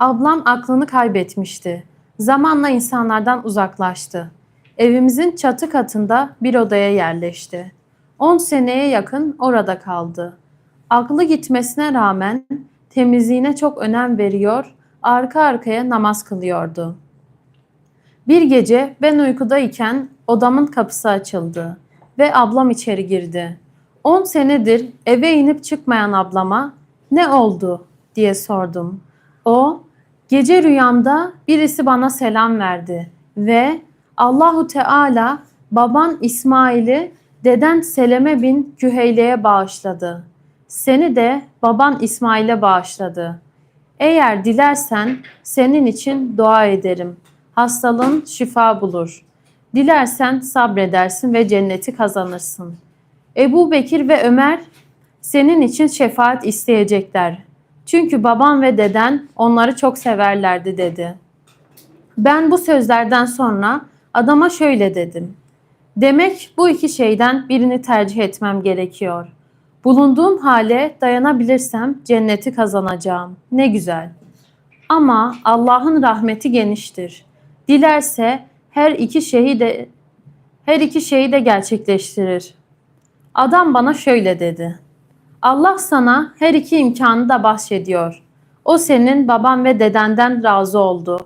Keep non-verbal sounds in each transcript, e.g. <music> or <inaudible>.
Ablam aklını kaybetmişti. Zamanla insanlardan uzaklaştı. Evimizin çatı katında bir odaya yerleşti. 10 seneye yakın orada kaldı. Aklı gitmesine rağmen temizliğine çok önem veriyor, arka arkaya namaz kılıyordu. Bir gece ben uykudayken odamın kapısı açıldı ve ablam içeri girdi. 10 senedir eve inip çıkmayan ablama ne oldu diye sordum. O gece rüyamda birisi bana selam verdi ve Allahu Teala baban İsmail'i deden Seleme bin Küheyle'ye bağışladı. Seni de baban İsmail'e bağışladı. Eğer dilersen senin için dua ederim. Hastalığın şifa bulur. Dilersen sabredersin ve cenneti kazanırsın. Ebu Bekir ve Ömer senin için şefaat isteyecekler. Çünkü baban ve deden onları çok severlerdi dedi. Ben bu sözlerden sonra adama şöyle dedim. Demek bu iki şeyden birini tercih etmem gerekiyor. Bulunduğum hale dayanabilirsem cenneti kazanacağım. Ne güzel. Ama Allah'ın rahmeti geniştir. Dilerse her iki şeyi de her iki şeyi de gerçekleştirir. Adam bana şöyle dedi. Allah sana her iki imkanı da bahşediyor. O senin baban ve dedenden razı oldu.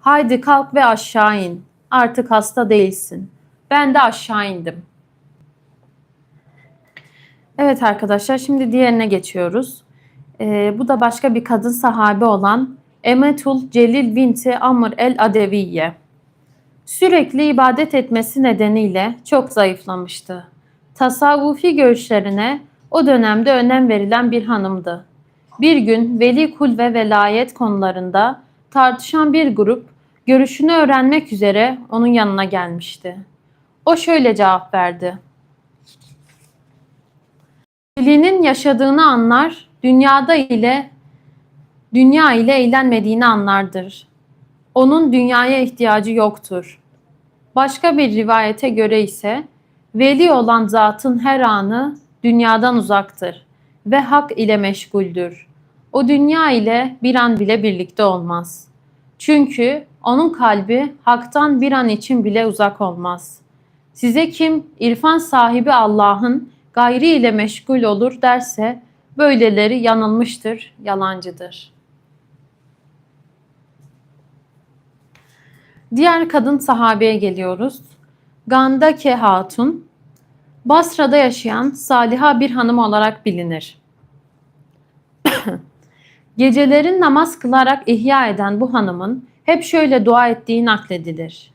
Haydi kalk ve aşağı in. Artık hasta değilsin. Ben de aşağı indim. Evet arkadaşlar şimdi diğerine geçiyoruz. Ee, bu da başka bir kadın sahabe olan Emetul Celil binti Amr el Adeviye. Sürekli ibadet etmesi nedeniyle çok zayıflamıştı. Tasavvufi görüşlerine o dönemde önem verilen bir hanımdı. Bir gün veli kul ve velayet konularında tartışan bir grup görüşünü öğrenmek üzere onun yanına gelmişti. O şöyle cevap verdi. Veli'nin yaşadığını anlar, dünyada ile dünya ile eğlenmediğini anlardır. Onun dünyaya ihtiyacı yoktur. Başka bir rivayete göre ise veli olan zatın her anı dünyadan uzaktır ve hak ile meşguldür. O dünya ile bir an bile birlikte olmaz. Çünkü onun kalbi haktan bir an için bile uzak olmaz. Size kim irfan sahibi Allah'ın gayri ile meşgul olur derse böyleleri yanılmıştır, yalancıdır. Diğer kadın sahabeye geliyoruz. Gandake Hatun, Basra'da yaşayan saliha bir hanım olarak bilinir. <coughs> Gecelerin namaz kılarak ihya eden bu hanımın hep şöyle dua ettiği nakledilir.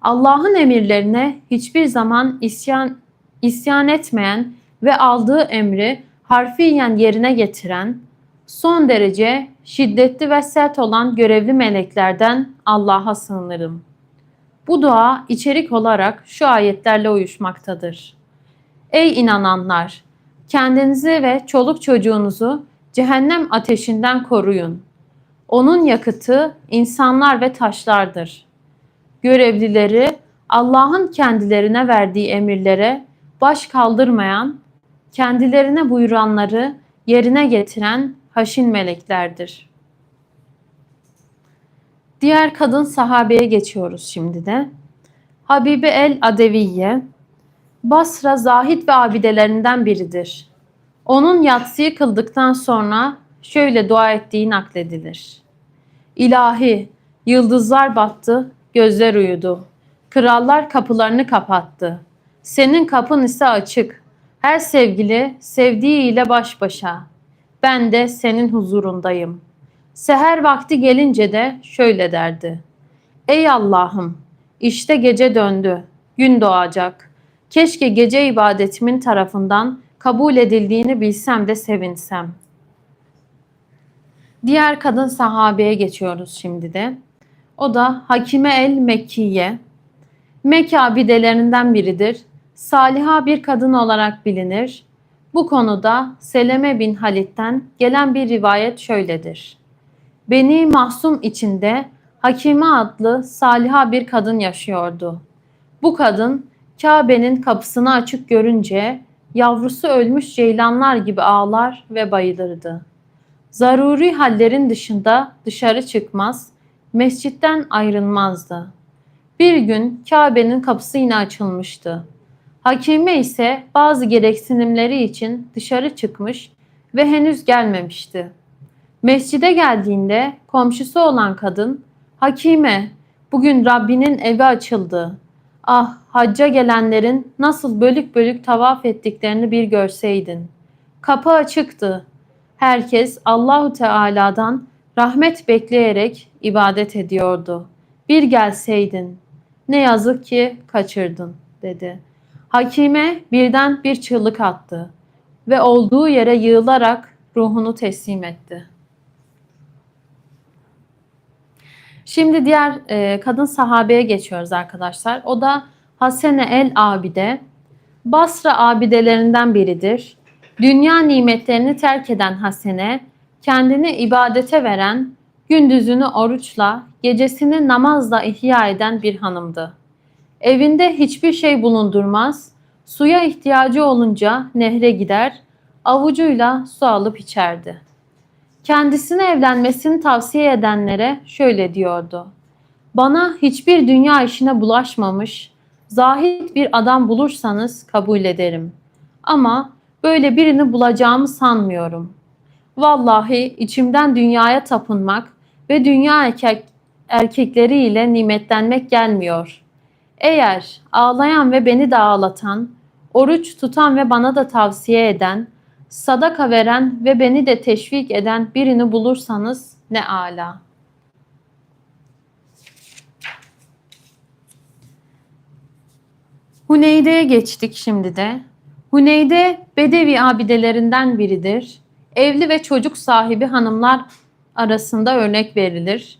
Allah'ın emirlerine hiçbir zaman isyan, isyan etmeyen ve aldığı emri harfiyen yerine getiren, son derece şiddetli ve sert olan görevli meleklerden Allah'a sığınırım. Bu dua içerik olarak şu ayetlerle uyuşmaktadır. Ey inananlar! Kendinizi ve çoluk çocuğunuzu cehennem ateşinden koruyun. Onun yakıtı insanlar ve taşlardır. Görevlileri Allah'ın kendilerine verdiği emirlere baş kaldırmayan, kendilerine buyuranları yerine getiren haşin meleklerdir. Diğer kadın sahabeye geçiyoruz şimdi de. Habibe el Adeviye, Basra zahit ve abidelerinden biridir. Onun yatsıyı kıldıktan sonra şöyle dua ettiği nakledilir. İlahi, yıldızlar battı, gözler uyudu. Krallar kapılarını kapattı. Senin kapın ise açık. Her sevgili sevdiğiyle baş başa. Ben de senin huzurundayım. Seher vakti gelince de şöyle derdi. Ey Allah'ım, işte gece döndü, gün doğacak. Keşke gece ibadetimin tarafından kabul edildiğini bilsem de sevinsem. Diğer kadın sahabeye geçiyoruz şimdi de. O da Hakime el Mekkiye. Mekke abidelerinden biridir. Saliha bir kadın olarak bilinir. Bu konuda Seleme bin Halit'ten gelen bir rivayet şöyledir. Beni Mahsum içinde Hakime adlı saliha bir kadın yaşıyordu. Bu kadın Kabe'nin kapısını açık görünce yavrusu ölmüş ceylanlar gibi ağlar ve bayılırdı. Zaruri hallerin dışında dışarı çıkmaz, mescitten ayrılmazdı. Bir gün Kabe'nin kapısı yine açılmıştı. Hakime ise bazı gereksinimleri için dışarı çıkmış ve henüz gelmemişti. Mescide geldiğinde komşusu olan kadın, Hakime, bugün Rabbinin evi açıldı. Ah, hacca gelenlerin nasıl bölük bölük tavaf ettiklerini bir görseydin. Kapı açıktı. Herkes Allahu Teala'dan rahmet bekleyerek ibadet ediyordu. Bir gelseydin. Ne yazık ki kaçırdın, dedi. Hakime birden bir çığlık attı ve olduğu yere yığılarak ruhunu teslim etti. Şimdi diğer e, kadın sahabeye geçiyoruz arkadaşlar. O da Hasene el Abide. Basra abidelerinden biridir. Dünya nimetlerini terk eden Hasene, kendini ibadete veren, gündüzünü oruçla, gecesini namazla ihya eden bir hanımdı. Evinde hiçbir şey bulundurmaz, suya ihtiyacı olunca nehre gider, avucuyla su alıp içerdi. Kendisine evlenmesini tavsiye edenlere şöyle diyordu. Bana hiçbir dünya işine bulaşmamış, zahit bir adam bulursanız kabul ederim. Ama böyle birini bulacağımı sanmıyorum. Vallahi içimden dünyaya tapınmak ve dünya erkek, erkekleriyle nimetlenmek gelmiyor. Eğer ağlayan ve beni de ağlatan, oruç tutan ve bana da tavsiye eden, sadaka veren ve beni de teşvik eden birini bulursanız ne ala. Huneyde'ye geçtik şimdi de. Huneyde Bedevi abidelerinden biridir. Evli ve çocuk sahibi hanımlar arasında örnek verilir.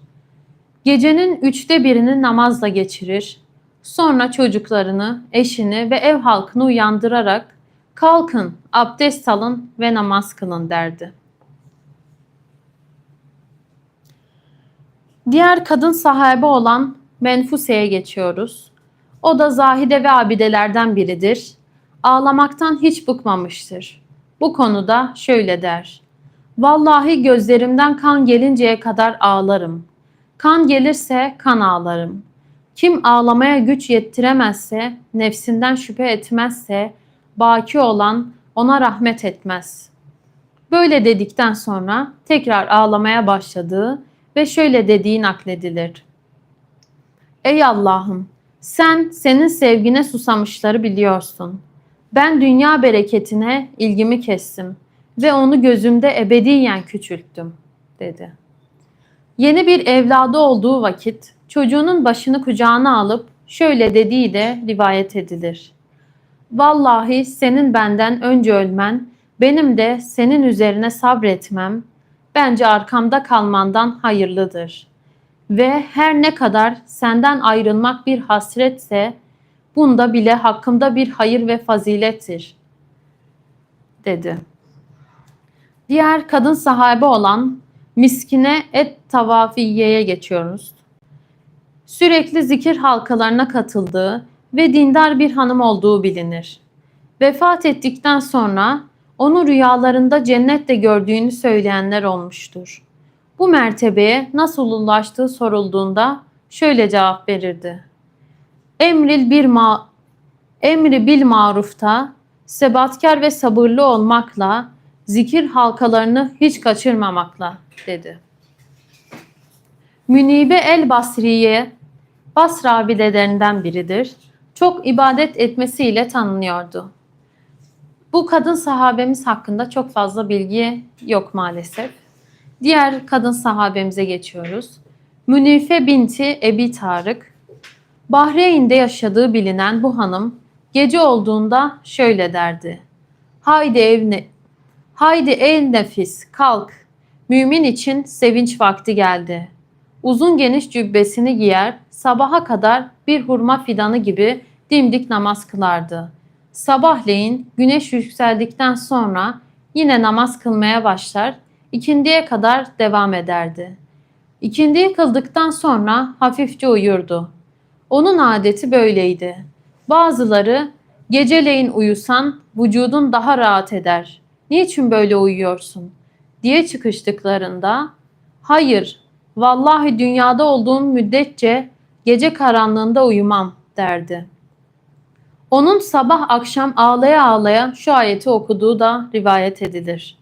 Gecenin üçte birini namazla geçirir. Sonra çocuklarını, eşini ve ev halkını uyandırarak kalkın, abdest alın ve namaz kılın derdi. Diğer kadın sahibi olan Menfuse'ye geçiyoruz. O da zahide ve abidelerden biridir. Ağlamaktan hiç bıkmamıştır. Bu konuda şöyle der. Vallahi gözlerimden kan gelinceye kadar ağlarım. Kan gelirse kan ağlarım. Kim ağlamaya güç yettiremezse, nefsinden şüphe etmezse, baki olan ona rahmet etmez. Böyle dedikten sonra tekrar ağlamaya başladığı ve şöyle dediği nakledilir. Ey Allah'ım sen senin sevgine susamışları biliyorsun. Ben dünya bereketine ilgimi kestim ve onu gözümde ebediyen küçülttüm dedi. Yeni bir evladı olduğu vakit çocuğunun başını kucağına alıp şöyle dediği de rivayet edilir. Vallahi senin benden önce ölmen, benim de senin üzerine sabretmem, bence arkamda kalmandan hayırlıdır. Ve her ne kadar senden ayrılmak bir hasretse, bunda bile hakkımda bir hayır ve fazilettir, dedi. Diğer kadın sahibi olan Miskine et tavafiyeye geçiyoruz. Sürekli zikir halkalarına katıldığı ve dindar bir hanım olduğu bilinir. Vefat ettikten sonra onu rüyalarında cennette gördüğünü söyleyenler olmuştur. Bu mertebeye nasıl ulaştığı sorulduğunda şöyle cevap verirdi. Emril bir ma emri bil marufta sebatkar ve sabırlı olmakla zikir halkalarını hiç kaçırmamakla dedi. Münibe el Basriye Basra abidelerinden biridir. Çok ibadet etmesiyle tanınıyordu. Bu kadın sahabemiz hakkında çok fazla bilgi yok maalesef. Diğer kadın sahabemize geçiyoruz. Münife binti Ebi Tarık. Bahreyn'de yaşadığı bilinen bu hanım gece olduğunda şöyle derdi. Haydi evne, haydi ey nefis kalk. Mümin için sevinç vakti geldi. Uzun geniş cübbesini giyer, sabaha kadar bir hurma fidanı gibi dimdik namaz kılardı. Sabahleyin güneş yükseldikten sonra yine namaz kılmaya başlar, ikindiye kadar devam ederdi. İkindiyi kıldıktan sonra hafifçe uyurdu. Onun adeti böyleydi. Bazıları geceleyin uyusan vücudun daha rahat eder. Niçin böyle uyuyorsun? diye çıkıştıklarında hayır vallahi dünyada olduğum müddetçe gece karanlığında uyumam derdi. Onun sabah akşam ağlaya ağlaya şu ayeti okuduğu da rivayet edilir.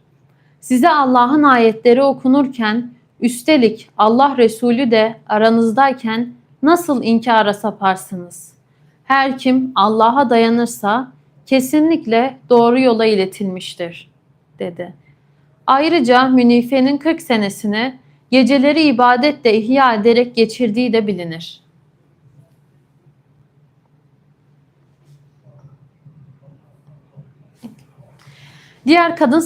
Size Allah'ın ayetleri okunurken üstelik Allah Resulü de aranızdayken nasıl inkara saparsınız? Her kim Allah'a dayanırsa kesinlikle doğru yola iletilmiştir, dedi. Ayrıca Münife'nin 40 senesini geceleri ibadetle ihya ederek geçirdiği de bilinir. Diğer kadın